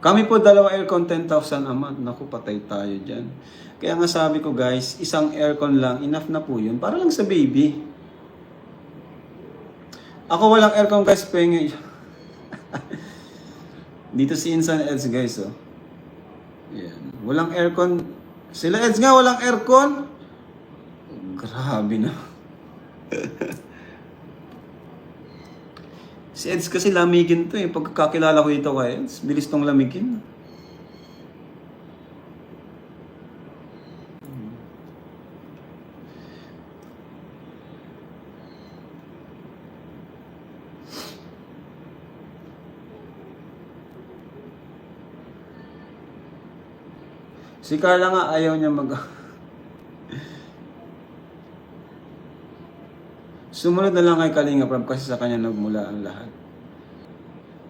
Kami po dalawa aircon 10,000 a month. Naku, patay tayo dyan. Kaya nga sabi ko guys, isang aircon lang, enough na po yun. Para lang sa baby. Ako walang aircon guys, pengi. Dito si Insan Eds guys, oh. Yan. Walang aircon. Sila Eds nga, walang aircon. Grabe na. si Eds kasi lamigin to eh. Pagkakilala ko dito kay Eds, bilis tong lamigin. Si Carla nga ayaw niya mag... Sumunod na lang kay Kalinga Prab kasi sa kanya nagmula ang lahat.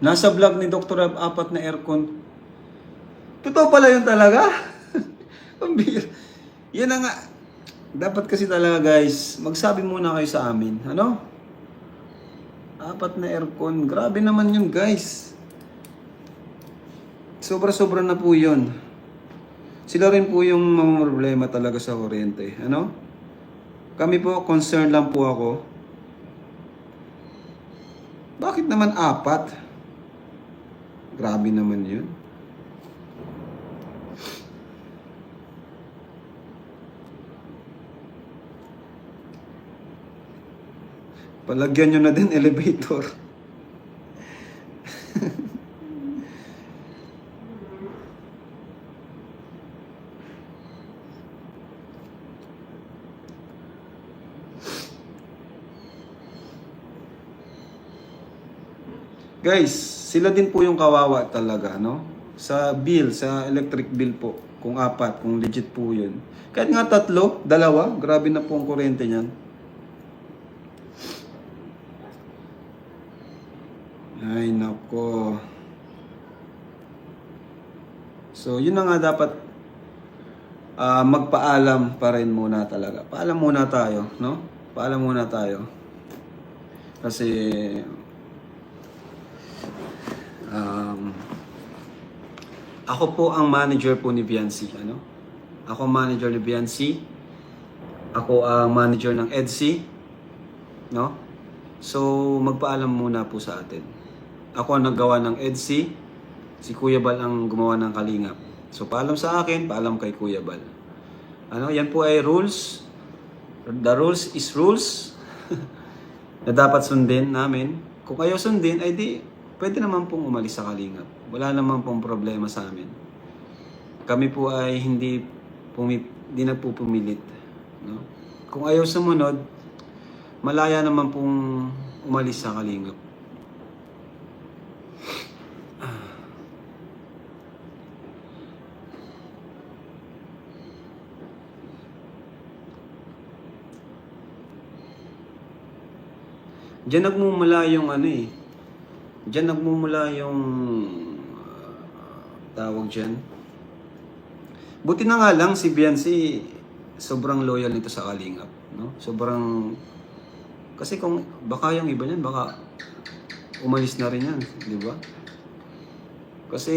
Nasa vlog ni Dr. Ab, apat na aircon. Totoo pala yun talaga? Ang. Yan na nga. Dapat kasi talaga guys, magsabi muna kayo sa amin. Ano? Apat na aircon. Grabe naman yun guys. Sobra-sobra na po yun. Sila rin po yung mga problema talaga sa kuryente. Ano? Kami po, concerned lang po ako. Bakit naman apat? Grabe naman yun. Palagyan nyo na din elevator. Guys, sila din po yung kawawa talaga, no? Sa bill, sa electric bill po. Kung apat, kung legit po yun. Kahit nga tatlo, dalawa, grabe na po ang kuryente niyan. Ay, nako. So, yun na nga dapat ah, magpaalam pa rin muna talaga. Paalam muna tayo, no? Paalam muna tayo. Kasi ako po ang manager po ni Biancy, ano? Ako manager ni Biancy. Ako ang manager ng EDSI, no? So, magpaalam muna po sa atin. Ako ang naggawa ng EDSI, si Kuya Bal ang gumawa ng Kalingap. So, paalam sa akin, paalam kay Kuya Bal. Ano, yan po ay rules. The rules is rules na dapat sundin namin. Kung ayaw sundin, ay di, pwede naman pong umalis sa Kalingap. Wala naman pong problema sa amin. Kami po ay hindi pumi, hindi nagpupumilit. No? Kung ayaw sumunod, malaya naman pong umalis sa Kalingap. Diyan nagmumula yung ano eh. Diyan nagmumula yung tawag diyan. Buti na nga lang si Biancy sobrang loyal nito sa Kalingap, no? Sobrang kasi kung baka yung iba niyan baka umalis na rin yan, di ba? Kasi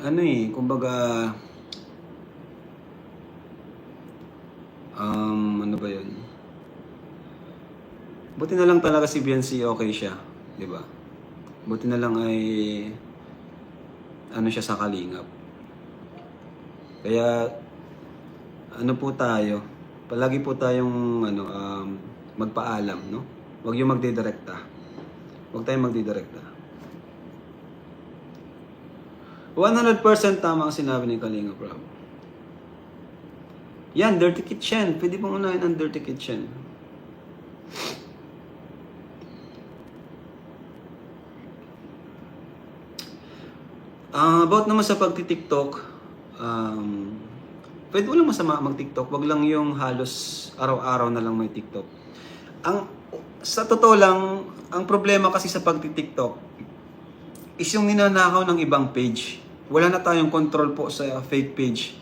ano eh, kumbaga um, ano ba yun? Buti na lang talaga si Biancy okay siya, di ba? Buti na lang ay ano siya sa kalingap. Kaya ano po tayo, palagi po tayong ano um, magpaalam, no? Huwag yung magdidirekta. Huwag tayong magdidirekta. 100% tama ang sinabi ni Kalinga Prab. Yan, Dirty Kitchen. Pwede pong unahin ang Dirty Kitchen. Ah, about naman sa pagti-TikTok, um, pwede walang masama mag-TikTok, wag lang yung halos araw-araw na lang may TikTok. Ang sa totoo lang, ang problema kasi sa pagti-TikTok is yung ninanakaw ng ibang page. Wala na tayong control po sa fake page.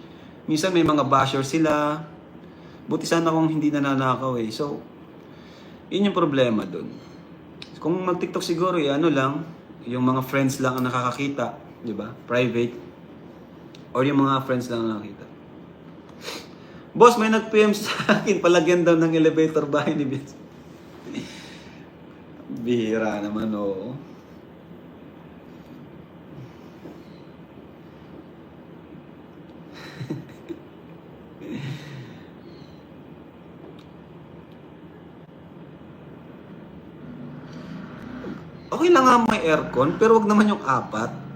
Minsan may mga basher sila. Buti sana kung hindi nananakaw eh. So, yun yung problema dun. Kung mag-TikTok siguro, eh, ano lang, yung mga friends lang ang nakakakita di ba? Private. Or yung mga friends lang na nakita. Boss, may nag-PM sa akin, palagyan daw ng elevator bahay ni Vince. Bihira naman, oo. Okay lang nga may aircon, pero wag naman yung apat.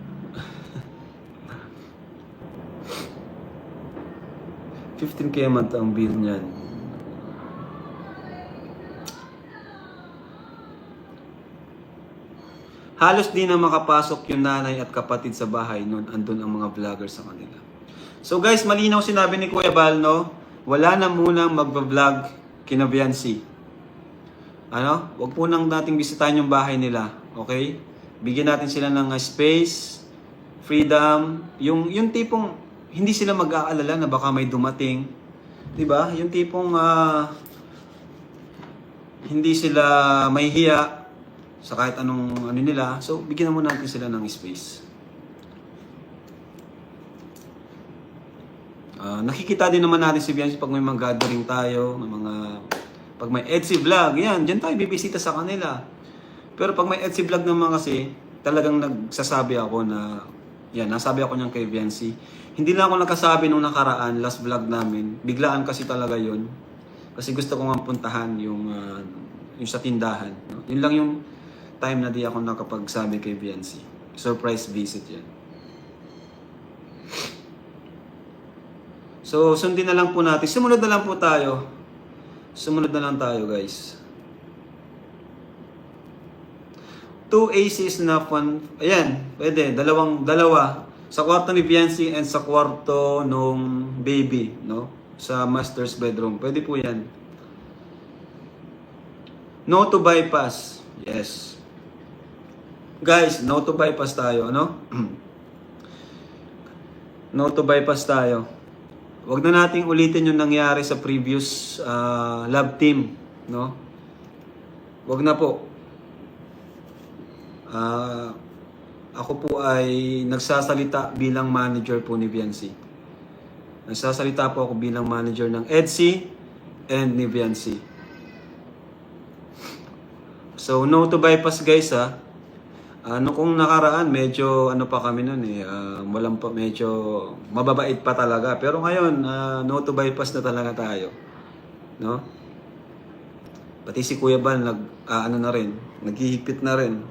Fifteen k a month ang bill niyan. Halos di na makapasok yung nanay at kapatid sa bahay noon andun ang mga vlogger sa kanila. So guys, malinaw sinabi ni Kuya Balno, wala na munang magba-vlog kina Biancy. Ano? Huwag po nang nating bisitahin yung bahay nila. Okay? Bigyan natin sila ng space, freedom, yung yung tipong hindi sila mag-aalala na baka may dumating. 'Di ba? Yung tipong ah, hindi sila mahihiya sa kahit anong ano nila. So, bigyan muna natin sila ng space. Ah, nakikita din naman natin si Bianchi pag may mga gathering tayo, ng mga pag may Etsy vlog, yan, diyan tayo bibisita sa kanila. Pero pag may Etsy vlog naman kasi, talagang nagsasabi ako na, yan, nasabi ako niyan kay Biancy. Hindi lang ako nakasabi nung nakaraan, last vlog namin. Biglaan kasi talaga yon Kasi gusto ko nga puntahan yung, ah, yung sa tindahan. No? Yun lang yung time na di ako nakapagsabi kay Biancy. Surprise visit yan. So, sundin na lang po natin. Sumunod na lang po tayo. Sumunod na lang tayo, guys. Two aces na fun. Ayan, pwede. Dalawang, dalawa. Sa kwarto ni Biancy and sa kwarto nung baby, no? Sa master's bedroom. Pwede po yan. No to bypass. Yes. Guys, no to bypass tayo, ano? no to bypass tayo. Huwag na nating ulitin yung nangyari sa previous ah, love team, no? Huwag na po. Ah, ako po ay nagsasalita bilang manager po ni Viancy. Nagsasalita po ako bilang manager ng EDSI and ni Viancy. So, no to bypass guys ha. Ano kung nakaraan, medyo ano pa kami nun eh, ah, walang pa, medyo mababait pa talaga. Pero ngayon, ah, no to bypass na talaga tayo. No? Pati si Kuya Bal, nag, ah, ano na rin, naghihigpit na rin.